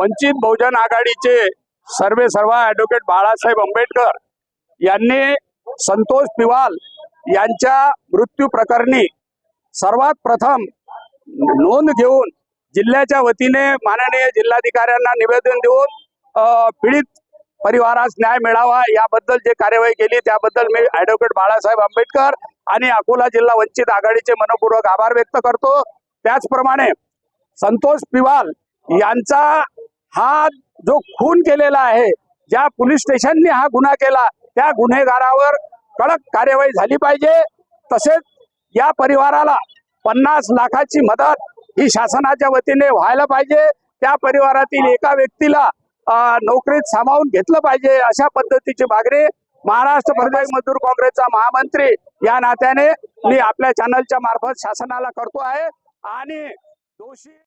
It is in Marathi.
वंचित बहुजन आघाडीचे सर्वे सर्वा ऍडव्होकेट बाळासाहेब आंबेडकर यांनी संतोष पिवाल यांच्या मृत्यू प्रकरणी सर्वात प्रथम नोंद घेऊन जिल्ह्याच्या वतीने माननीय जिल्हाधिकाऱ्यांना निवेदन देऊन पीडित परिवारास न्याय मिळावा याबद्दल जे कार्यवाही केली त्याबद्दल मी ऍडव्होकेट बाळासाहेब आंबेडकर आणि अकोला जिल्हा वंचित आघाडीचे मनपूर्वक आभार व्यक्त करतो. त्याचप्रमाणे संतोष पिवाल यांचा हा जो खून केलेला आहे ज्या पोलीस स्टेशननी हा गुन्हा केला त्या गुन्हेगारावर कडक कार्यवाही झाली पाहिजे. तसेच या परिवाराला पन्नास लाखाची मदत ही शासनाच्या वतीने व्हायला पाहिजे. त्या परिवारातील एका व्यक्तीला नोकरीत सामावून घेतलं पाहिजे अशा पद्धतीची मागणी महाराष्ट्र प्रदेश मजदूर काँग्रेसचा महामंत्री या नात्याने मी आपल्या चॅनलच्या मार्फत शासनाला करतो आहे. आणि दोषी